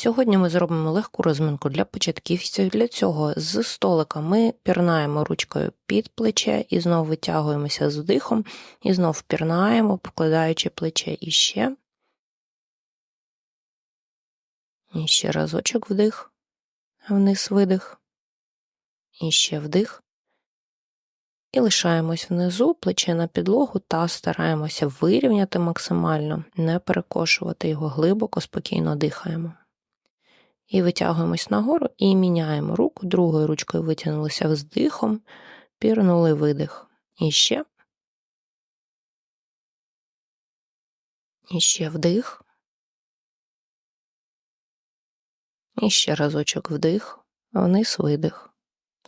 Сьогодні ми зробимо легку розминку для початківців. Для цього з столика ми пірнаємо ручкою під плече і знову витягуємося з вдихом, і знову пірнаємо, покладаючи плече іще. І ще разочок вдих, вниз видих, і ще вдих. І лишаємось внизу, плече на підлогу та стараємося вирівняти максимально, не перекошувати його глибоко, спокійно дихаємо. І витягуємось нагору і міняємо руку, другою ручкою витягнулися вздихом, пірнули видих. І ще. І ще вдих. І ще разочок вдих, вниз видих.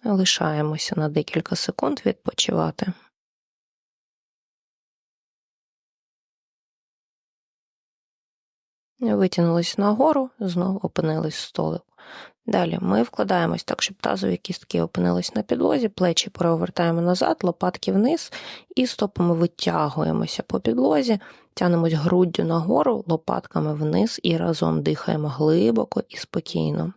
Лишаємося на декілька секунд відпочивати. Витягнулись нагору, знову опинились в столику. Далі ми вкладаємось так, щоб тазові кістки опинились на підлозі, плечі перевертаємо назад, лопатки вниз і стопами витягуємося по підлозі, тянемось груддю нагору, лопатками вниз і разом дихаємо глибоко і спокійно.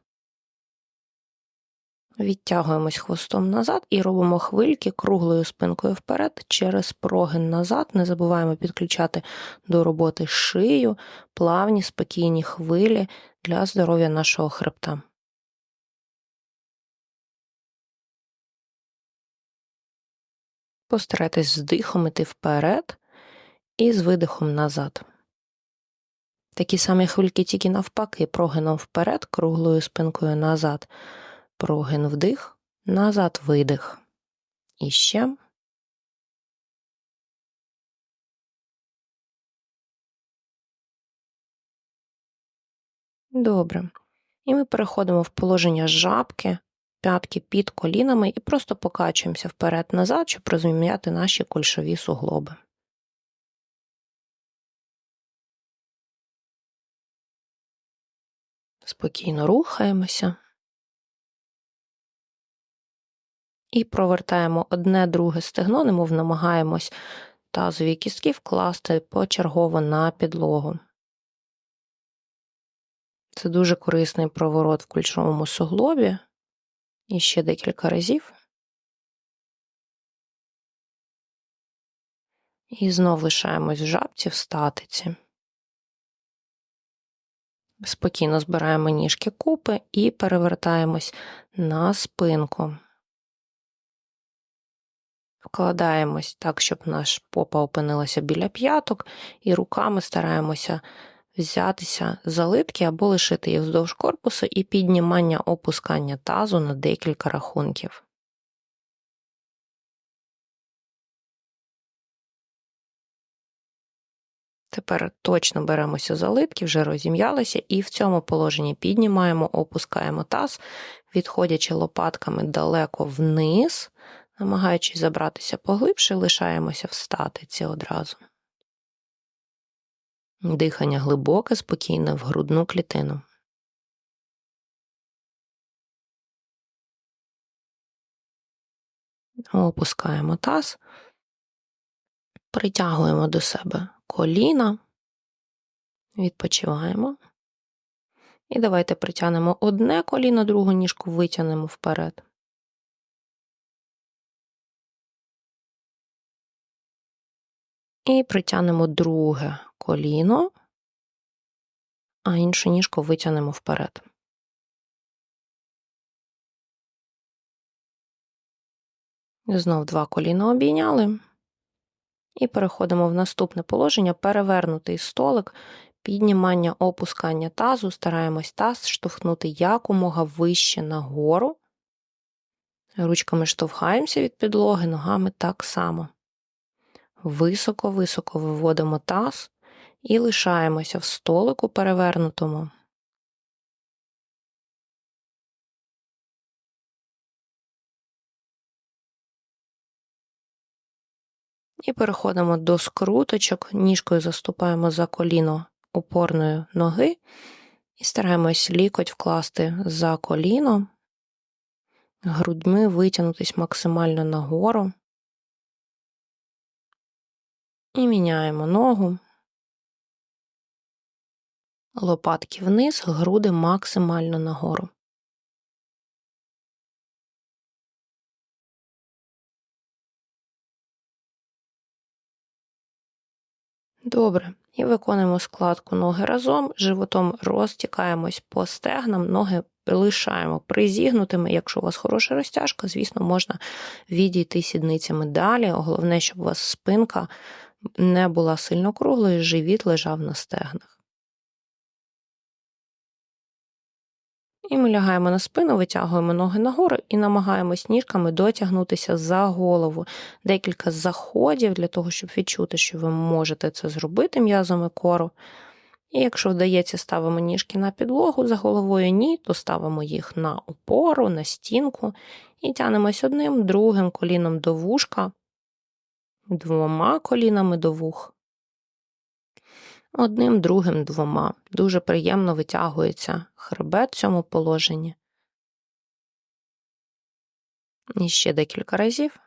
Відтягуємось хвостом назад і робимо хвильки круглою спинкою вперед через прогин назад. Не забуваємо підключати до роботи шию, плавні, спокійні хвилі для здоров'я нашого хребта. Постарайтесь з іти вперед і з видихом назад. Такі самі хвильки тільки навпаки, прогином вперед, круглою спинкою назад прогин вдих, назад видих. І ще. Добре. І ми переходимо в положення жабки, п'ятки під колінами і просто покачуємося вперед-назад, щоб розміняти наші кульшові суглоби. Спокійно рухаємося. І провертаємо одне друге стегно, немов намагаємось тазові кістки вкласти почергово на підлогу. Це дуже корисний проворот в кульшовому суглобі. І ще декілька разів. І знов лишаємось в жабці в статиці. Спокійно збираємо ніжки купи і перевертаємось на спинку. Вкладаємось так, щоб наш попа опинилася біля п'яток, і руками стараємося взятися за литки або лишити їх вздовж корпусу і піднімання опускання тазу на декілька рахунків. Тепер точно беремося за литки, вже розім'ялися, і в цьому положенні піднімаємо, опускаємо таз, відходячи лопатками далеко вниз, Намагаючись забратися поглибше, лишаємося в статиці одразу. Дихання глибоке, спокійне в грудну клітину. Опускаємо таз, притягуємо до себе коліна, відпочиваємо. І давайте притягнемо одне коліно, другу ніжку витягнемо вперед. І притягнемо друге коліно, а іншу ніжку витягнемо вперед. Знов два коліна обійняли. І переходимо в наступне положення, перевернутий столик, піднімання, опускання тазу, стараємось таз штовхнути якомога вище нагору. Ручками штовхаємося від підлоги, ногами так само високо-високо виводимо таз і лишаємося в столику перевернутому. І переходимо до скруточок, ніжкою заступаємо за коліно опорної ноги і стараємось лікоть вкласти за коліно, грудьми витягнутися максимально нагору. І міняємо ногу. Лопатки вниз, груди максимально нагору. Добре. І виконуємо складку ноги разом, животом розтікаємось по стегнам, ноги лишаємо призігнутими. Якщо у вас хороша розтяжка, звісно, можна відійти сідницями далі. Головне, щоб у вас спинка не була сильно круглою, живіт лежав на стегнах. І ми лягаємо на спину, витягуємо ноги нагору і намагаємось ніжками дотягнутися за голову. Декілька заходів для того, щоб відчути, що ви можете це зробити м'язами кору. І якщо вдається, ставимо ніжки на підлогу за головою, ні, то ставимо їх на опору, на стінку і тянемось одним, другим коліном до вушка, двома колінами до вух. Одним, другим, двома. Дуже приємно витягується хребет в цьому положенні. І ще декілька разів.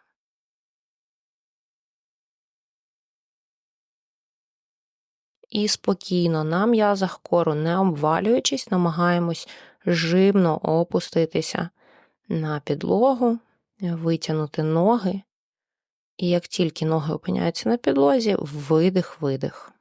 І спокійно на м'язах кору, не обвалюючись, намагаємось жимно опуститися на підлогу, витягнути ноги. І як тільки ноги опиняються на підлозі, видих-видих.